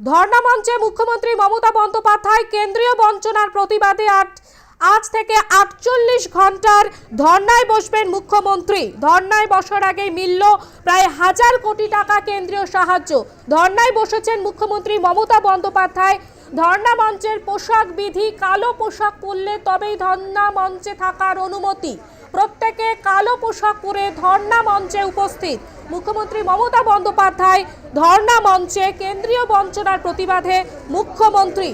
ধর্ণা মঞ্চে মুখ্যমন্ত্রী মমতা বন্দ্যোপাধ্যায় কেন্দ্রীয় বঞ্চনার প্রতিবাদে আট, আজ থেকে আটচল্লিশ ঘণ্টার ধর্নায় বসবেন মুখ্যমন্ত্রী। ধর্নায় বসার আগে মিলল প্রায় হাজার কোটি টাকা কেন্দ্রীয় সাহায্য। ধর্নায় বসেছেন মুখ্যমন্ত্রী মমতা বন্দ্যোপাধ্যায়। ধর্ণা মঞ্চের পোশাক বিধি কালো পোশাক পরলে তবেই ধর্ণা মঞ্চে থাকার অনুমতি। প্রত্যেকে কালো পোশাক পরে ধর্ণা মঞ্চে উপস্থিত। মুখ্যমন্ত্রী মমতা বন্দ্যোপাধ্যায় ধর্ণা মঞ্চে কেন্দ্রীয় বঞ্চনার প্রতিবাদে মুখ্যমন্ত্রী।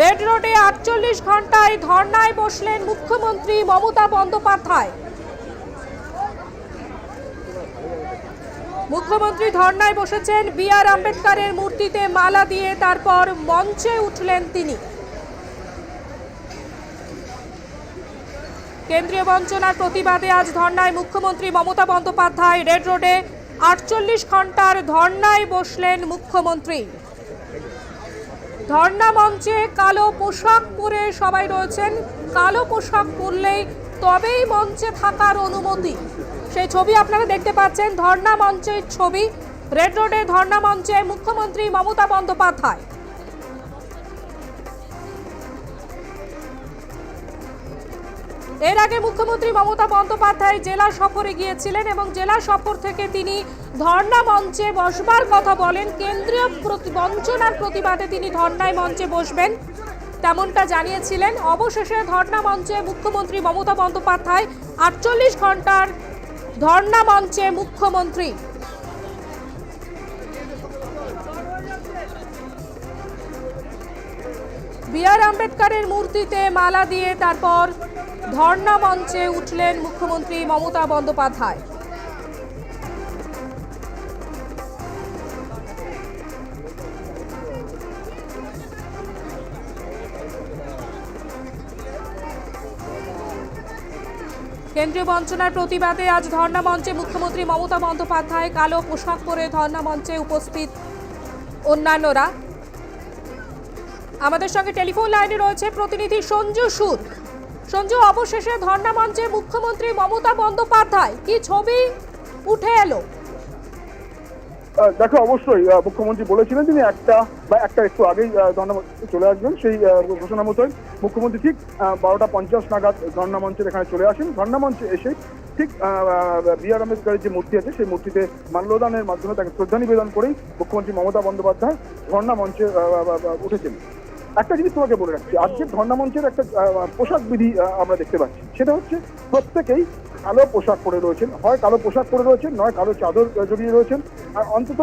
রেড রোডে আটচল্লিশ ঘন্টায় ধর্নায় বসলেন মুখ্যমন্ত্রী মমতা বন্দ্যোপাধ্যায়। মুখ্যমন্ত্রী ধর্নায় বসেছেন বি আর আম্বেদকারের মূর্তিতে মালা দিয়ে তারপর মঞ্চে উঠলেন তিনি। কেন্দ্রীয় বঞ্চনার প্রতিবাদে আজ ধর্নায় মুখ্যমন্ত্রী মমতা বন্দ্যোপাধ্যায় রেড রোডে আটচল্লিশ ঘণ্টার ধর্নায় বসলেন মুখ্যমন্ত্রী। ধর্না মঞ্চে কালো পোশাক পরে সবাই রয়েছেন। কালো পোশাক পরলেই তবেই মঞ্চে থাকার অনুমতি। সেই ছবি আপনারা দেখতে পাচ্ছেন, ধর্না মঞ্চের ছবি। রেড রোডে ধর্না মঞ্চে মুখ্যমন্ত্রী মমতা বন্দ্যোপাধ্যায়। এর আগে মুখ্যমন্ত্রী মমতা বন্দ্যোপাধ্যায় জেলা সফরে গিয়েছিলেন এবং জেলা সফর থেকে তিনি ধর্ণা মঞ্চে বসবার কথা বলেন। কেন্দ্রীয় বঞ্চনার প্রতিবাদে তিনি ধর্ণায় মঞ্চে বসবেন। তেমনটা জানিয়েছিলেন। অবশেষে ধর্ণা মঞ্চে মুখ্যমন্ত্রী মমতা বন্দ্যোপাধ্যায় আটচল্লিশ ঘণ্টার ধর্ণা মঞ্চে মুখ্যমন্ত্রী। বি আর আম্বেদকারের মূর্তিতে মালা দিয়ে তারপর ধর্ণা মঞ্চে উঠলেন মুখ্যমন্ত্রী মমতা বন্দ্যোপাধ্যায়। কেন্দ্রীয় বঞ্চনার প্রতিবাদে আজ ধর্ণা মঞ্চে মুখ্যমন্ত্রী মমতা বন্দ্যোপাধ্যায় কালো পোশাক পরে ধর্ণা মঞ্চে উপস্থিত অন্যান্যরা। আমাদের সঙ্গে টেলিফোন লাইনে রয়েছে প্রতিনিধি সঞ্জু সুদ। সঞ্জু, অবশেষে ধর্ণা মঞ্চে মুখ্যমন্ত্রী মমতা বন্দ্যোপাধ্যায়। কি ছবি উঠে এলো? দেখো, অবশ্যই মুখ্যমন্ত্রী বলেছিলেন তিনি একটা বা একটা একটু আগেই ধর্ণা চলে আসবেন। সেই ঘোষণা মতোই মুখ্যমন্ত্রী ঠিক বারোটা পঞ্চাশ নাগাদ ধর্ণা মঞ্চের এখানে চলে আসেন। ধর্ণা মঞ্চে এসে ঠিক বি আর আম্বেদকরের যে মূর্তি আছে, সেই মূর্তিতে মাল্যদানের মাধ্যমে তাকে শ্রদ্ধা নিবেদন করেই মুখ্যমন্ত্রী মমতা বন্দ্যোপাধ্যায় ধর্ণা মঞ্চে উঠেছেন। একটা জিনিস তোমাকে বলে রাখছি, আজকের ধর্ণা মঞ্চের একটা পোশাক বিধি আমরা দেখতে পাচ্ছি। সেটা হচ্ছে প্রত্যেকেই কালো পোশাক পরে রয়েছেন। হয় কালো পোশাক পরে রয়েছেন, নয় কালো চাদর জড়িয়ে রয়েছেন। আর অন্তত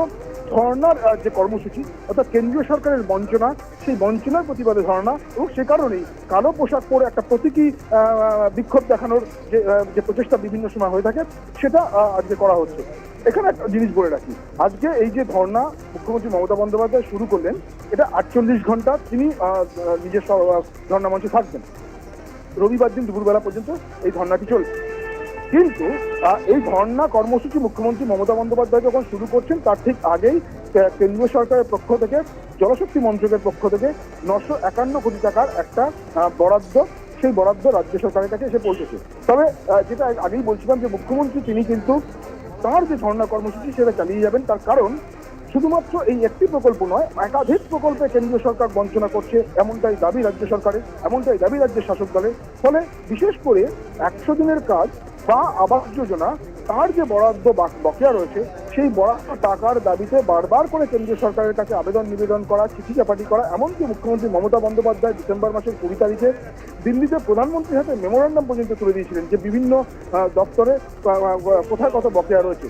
ধর্নার যে কর্মসূচি, অর্থাৎ কেন্দ্রীয় সরকারের বঞ্চনা, সেই বঞ্চনার প্রতিবাদে ধর্ণা এবং সে কারণেই কালো পোশাক পরে একটা প্রতীকী বিক্ষোভ দেখানোর যে যে প্রচেষ্টা বিভিন্ন সময় হয়ে থাকে, সেটা আজকে করা হচ্ছে। এখানে একটা জিনিস বলে রাখি। আজকে এই যে ধর্ণা মুখ্যমন্ত্রী মমতা বন্দ্যোপাধ্যায় শুরু করলেন, এটা আটচল্লিশ ঘণ্টা তিনি নিজের ধর্ণা মঞ্চে থাকবেন। রবিবার দিন দুপুরবেলা পর্যন্ত এই ধর্নাটি চলবে। কিন্তু এই ধর্ণা কর্মসূচি মুখ্যমন্ত্রী মমতা বন্দ্যোপাধ্যায় যখন শুরু করছেন, তার ঠিক আগেই কেন্দ্রীয় সরকারের পক্ষ থেকে জলশক্তি মন্ত্রকের পক্ষ থেকে নশো একান্ন কোটি টাকার একটা বরাদ্দ, সেই বরাদ্দ রাজ্য সরকারের কাছে এসে পৌঁছেছে। তবে যেটা আগেই বলছিলাম যে মুখ্যমন্ত্রী, তিনি কিন্তু তার যে ধর্ণা কর্মসূচি সেটা চালিয়ে যাবেন, তার কারণ শুধুমাত্র এই একটি প্রকল্প নয়, একাধিক প্রকল্পে কেন্দ্রীয় সরকার বঞ্চনা করছে, এমনটাই দাবি রাজ্য সরকারের, এমনটাই দাবি রাজ্যের শাসক দলের। ফলে বিশেষ করে একশো দিনের কাজ বা আবাস যোজনা তার যে বরাদ্দ বাক- বকেয়া রয়েছে, সেই বরাদ্দ টাকার দাবিতে বারবার করে কেন্দ্রীয় সরকারের কাছে আবেদন, নিবেদন করা, চিঠি চাপাটি করা, এমনকি মুখ্যমন্ত্রী মমতা বন্দ্যোপাধ্যায় ডিসেম্বর মাসের কুড়ি তারিখে দিল্লিতে প্রধানমন্ত্রীর হাতে মেমোরান্ডাম পর্যন্ত তুলে দিয়েছিলেন যে বিভিন্ন দপ্তরে কোথায় কত বকেয়া রয়েছে।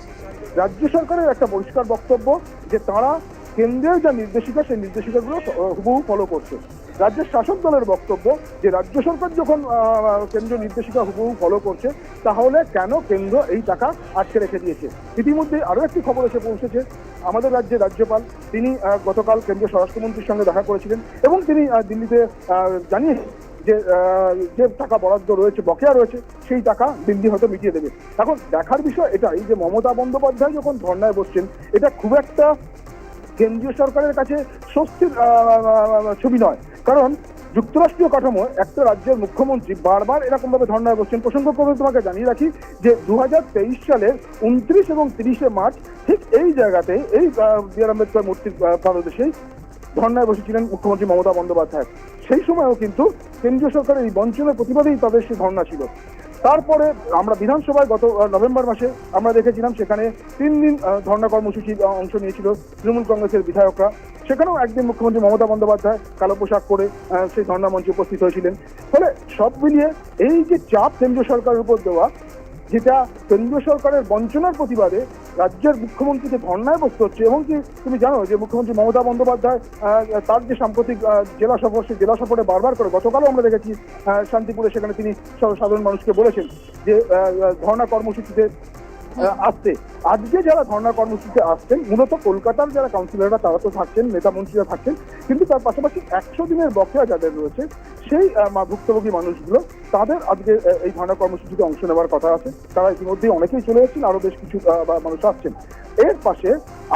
রাজ্য সরকারের একটা পরিষ্কার বক্তব্য যে তারা কেন্দ্রের যা নির্দেশিকা, সেই নির্দেশিকাগুলো হুবহু ফলো করছে। রাজ্যের শাসক দলের বক্তব্য যে রাজ্য সরকার যখন কেন্দ্রীয় নির্দেশিকা হুবহু ফলো করছে, তাহলে কেন কেন্দ্র এই টাকা আটকে রেখে দিয়েছে? ইতিমধ্যে আরও একটি খবর এসে পৌঁছেছে। আমাদের রাজ্যের রাজ্যপাল, তিনি গতকাল কেন্দ্রীয় স্বরাষ্ট্রমন্ত্রীর সঙ্গে দেখা করেছিলেন এবং তিনি দিল্লিতে জানিয়েছেন যে যে টাকা বরাদ্দ রয়েছে, বকেয়া রয়েছে, সেই টাকা দিল্লি হয়তো মিটিয়ে দেবে। এখন দেখার বিষয় এটাই যে মমতা বন্দ্যোপাধ্যায় যখন ধর্নায় বসছেন, এটা খুব একটা কেন্দ্রীয় সরকারের কাছে স্বস্তির ছবি নয়। কারণ যুক্তরাষ্ট্রীয় কাঠামো একটা রাজ্যের মুখ্যমন্ত্রী বারবার এরকম ভাবে ধর্নায় বসছেন। প্রসঙ্গ করে তোমাকে জানিয়ে রাখি যে দু হাজার তেইশ সালের উনত্রিশ এবং তিরিশে মার্চ ঠিক এই জায়গাতে এই বি আর আম্বেদকর মূর্তির আহ, ধর্ণায় বসেছিলেন মুখ্যমন্ত্রী মমতা বন্দ্যোপাধ্যায়। সেই সময়ও কিন্তু কেন্দ্রীয় সরকারের এই বঞ্চনার প্রতিবাদেই তাদের সেই ধর্ণা ছিল। তারপরে আমরা বিধানসভায় গত নভেম্বর মাসে আমরা দেখেছিলাম সেখানে তিন দিন ধর্ণা কর্মসূচির অংশ নিয়েছিল তৃণমূল কংগ্রেসের বিধায়করা। সেখানেও একদিন মুখ্যমন্ত্রী মমতা বন্দ্যোপাধ্যায় কালো পোশাক পরে সেই ধর্ণা মঞ্চে উপস্থিত হয়েছিলেন। ফলে সব মিলিয়ে এই যে চাপ কেন্দ্রীয় সরকারের উপর দেওয়া যেটা কেন্দ্রীয় সরকারের বঞ্চনার প্রতিবাদে রাজ্যের মুখ্যমন্ত্রীকে ধর্নায় বসতে হচ্ছে এবং কি তুমি জানো যে মুখ্যমন্ত্রী মমতা বন্দ্যোপাধ্যায় তার যে সাম্প্রতিক জেলা সফর, সেই জেলা সফরে বারবার করে গতকালও আমরা দেখেছি শান্তিপুরে সেখানে তিনি সাধারণ মানুষকে বলেছেন যে ধর্না কর্মসূচিতে আসতে। আজকে যারা ধর্ণা কর্মসূচিতে আসছেন, মূলত কলকাতার যারা কাউন্সিলররা তারা তো থাকছেন, নেতা মন্ত্রীরা থাকছেন, কিন্তু তার পাশাপাশি একশো দিনের বকেয়া যাদের রয়েছে সেই ভুক্তভোগী মানুষগুলো, তাদের আজকে এই ধর্ণা কর্মসূচিতে অংশ নেওয়ার কথা আছে। তারা ইতিমধ্যেই অনেকেই চলে এসেছেন, আরও বেশ কিছু মানুষ আসছেন। এর পাশে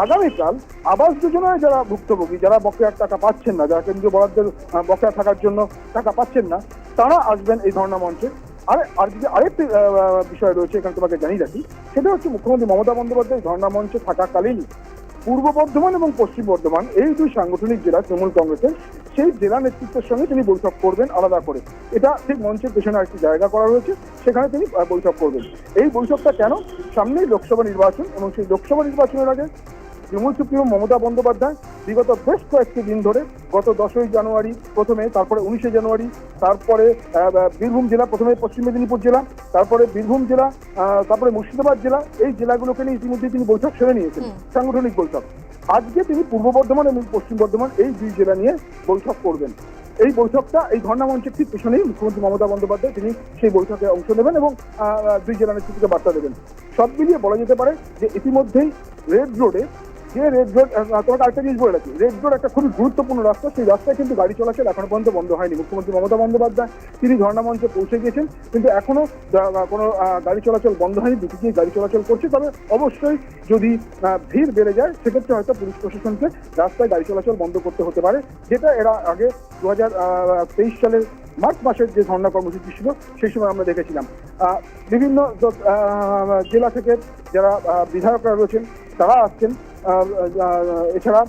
আগামীকাল আবাস যোজনায় যারা ভুক্তভোগী, যারা বকেয়ার টাকা পাচ্ছেন না, যারা কেন্দ্রীয় বরাদ্দের বকেয়া থাকার জন্য টাকা পাচ্ছেন না, তারা আসবেন এই ধর্ণা মঞ্চে। আর আর যদি আরেকটি বিষয় রয়েছে, এখানে তোমাকে জানিয়ে রাখি, সেটা হচ্ছে মুখ্যমন্ত্রী মমতা বন্দ্যোপাধ্যায় ধর্ণা মঞ্চে থাকাকালীন পূর্ব বর্ধমান এবং পশ্চিম বর্ধমান, এই দুই সাংগঠনিক জেলা তৃণমূল কংগ্রেসের সেই জেলা নেতৃত্বের সঙ্গে তিনি বৈঠক করবেন আলাদা করে। এটা ঠিক মঞ্চের পেছনে একটি জায়গা করা রয়েছে সেখানে তিনি বৈঠক করবেন। এই বৈঠকটা কেন? সামনেই লোকসভা নির্বাচন এবং সেই লোকসভা নির্বাচনের আগে তৃণমূল সুপ্রিমো মমতা বন্দ্যোপাধ্যায় বিগত বেশ কয়েকটি দিন ধরে গত দশই জানুয়ারি প্রথমে তারপরে উনিশে জানুয়ারি তারপরে বীরভূম জেলা প্রথমে পশ্চিম মেদিনীপুর জেলা তারপরে বীরভূম জেলা তারপরে মুর্শিদাবাদ জেলা এই জেলাগুলোকে নিয়ে ইতিমধ্যে তিনি বৈঠক সেরে নিয়েছেন সাংগঠনিক বৈঠক। আজকে তিনি পূর্ব বর্ধমান এবং পশ্চিম বর্ধমান এই দুই জেলা নিয়ে বৈঠক করবেন। এই বৈঠকটা, এই ধর্ণা মঞ্চের ঠিক পিছনেই মুখ্যমন্ত্রী মমতা বন্দ্যোপাধ্যায় তিনি সেই বৈঠকে অংশ নেবেন এবং দুই জেলা নেতৃত্বকে বার্তা দেবেন। সব মিলিয়ে বলা যেতে পারে যে ইতিমধ্যেই রেড রোডে যে রেড রোড তোমাকে আরেকটা জিনিস বলে রাখি। রেড রোড একটা খুবই গুরুত্বপূর্ণ রাস্তা সেই রাস্তায় কিন্তু গাড়ি চলাচল এখনও পর্যন্ত বন্ধ হয়নি। মুখ্যমন্ত্রী মমতা বন্দ্যোপাধ্যায়, তিনি ধর্ণা মঞ্চে পৌঁছে গিয়েছেন কিন্তু এখনও কোনো গাড়ি চলাচল বন্ধ হয়নি। দুটি গাড়ি চলাচল করছে। তবে অবশ্যই যদি ভিড় বেড়ে যায়, সেক্ষেত্রে হয়তো পুলিশ প্রশাসনকে রাস্তায় গাড়ি চলাচল বন্ধ করতে হতে পারে। যেটা এরা আগে দু হাজার তেইশ সালের মার্চ মাসের যে ধর্ণা কর্মসূচি ছিল, সেই সময় আমরা দেখেছিলাম। বিভিন্ন জেলা থেকে যারা বিধায়করা রয়েছেন, তারা আসছেন। এছাড়া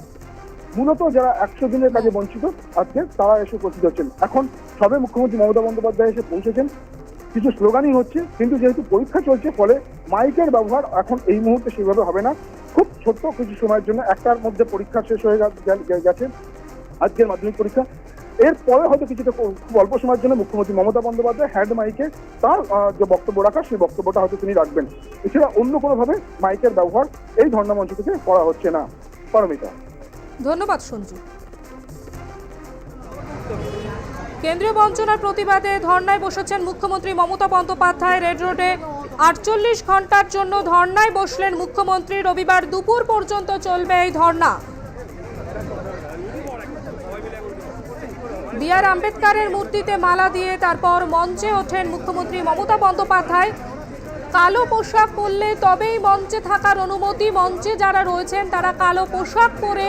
মূলত যারা একশো দিনের কাজে বঞ্চিত আজকে, তারা এসে উপস্থিত হচ্ছেন। এখন সবে মুখ্যমন্ত্রী মমতা বন্দ্যোপাধ্যায় এসে পৌঁছেছেন। কিছু স্লোগানই হচ্ছে, কিন্তু যেহেতু পরীক্ষা চলছে, ফলে মাইকের ব্যবহার এখন এই মুহূর্তে সেভাবে হবে না। খুব ছোট্ট কিছু সময়ের জন্য একটার মধ্যে পরীক্ষা শেষ হয়ে গেছে। আজকের মাধ্যমিক পরীক্ষা এরপরে হয়তো কিছুটা খুব অল্প সময়ের জন্য মুখ্যমন্ত্রী মমতা বন্দ্যোপাধ্যায় হ্যান্ড মাইকে তার যে বক্তব্য রাখা, সেই বক্তব্যটা হয়তো তিনি রাখবেন। এছাড়া অন্য কোনোভাবে মাইকের ব্যবহার এই ধর্ণা মঞ্চ থেকে করা হচ্ছে না। পারমিতা। ধন্যবাদ, সঞ্জু। কেন্দ্রীয় বঞ্চনার প্রতিবাদে ধর্নায় বসেছেন মুখ্যমন্ত্রী মমতা বন্দ্যোপাধ্যায়। রেড রোডে আটচল্লিশ ঘণ্টার জন্য ধর্নায় বসলেন মুখ্যমন্ত্রী। রবিবার দুপুর পর্যন্ত চলবে এই ধর্না বি আর আম্বেদকারের মূর্তিতে মালা দিয়ে তারপর মঞ্চে ওঠেন মুখ্যমন্ত্রী মমতা বন্দ্যোপাধ্যায়। কালো পোশাক পরলে তবেই মঞ্চে থাকার অনুমতি। মঞ্চে যারা রয়েছেন, তারা কালো পোশাক পরে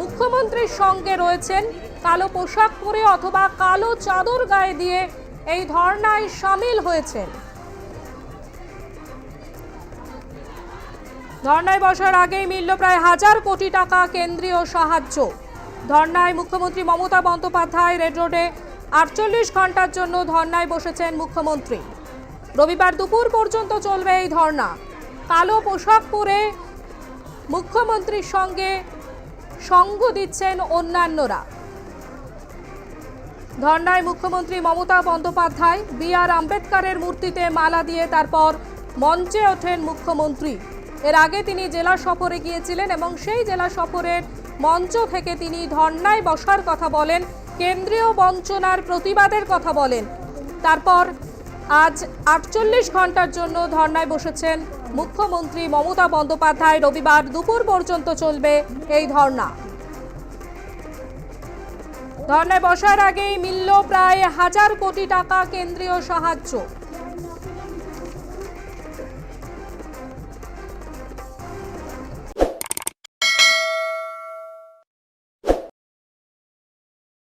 মুখ্যমন্ত্রীর সঙ্গে রয়েছেন। কালো পোশাক পরে অথবা কালো চাদর গায়ে দিয়ে এই ধর্নায় সামিল হয়েছেন। ধর্নায় বসার আগেই মিলল প্রায় হাজার কোটি টাকা কেন্দ্রীয় সাহায্য। ধর্নায় মুখ্যমন্ত্রী মমতা বন্দ্যোপাধ্যায় রেড রোডে আটচল্লিশ ঘণ্টার জন্য ধর্নায় বসেছেন মুখ্যমন্ত্রী। রবিবার দুপুর পর্যন্ত চলবে এই ধর্না। কালো পোশাক পরে মুখ্যমন্ত্রীর সঙ্গে সঙ্গ দিচ্ছেন অন্যান্যরা। ধর্নায় মুখ্যমন্ত্রী মমতা বন্দ্যোপাধ্যায় বি আর আম্বেদকারের মূর্তিতে মালা দিয়ে তারপর মঞ্চে ওঠেন মুখ্যমন্ত্রী। এর আগে তিনি জেলা সফরে গিয়েছিলেন এবং সেই জেলা সফরের মঞ্চ থেকে তিনি ধর্নায় বসার কথা বলেন, কেন্দ্রীয় বঞ্চনার প্রতিবাদের কথা বলেন। তারপর আজ আটচল্লিশ ঘণ্টার জন্য ধর্নায় বসেছেন মুখ্যমন্ত্রী মমতা বন্দ্যোপাধ্যায়। রবিবার দুপুর পর্যন্ত চলবে এই ধর্না। ধর্নায় বসার আগেই মিলল প্রায় হাজার কোটি টাকা কেন্দ্রীয় সাহায্য।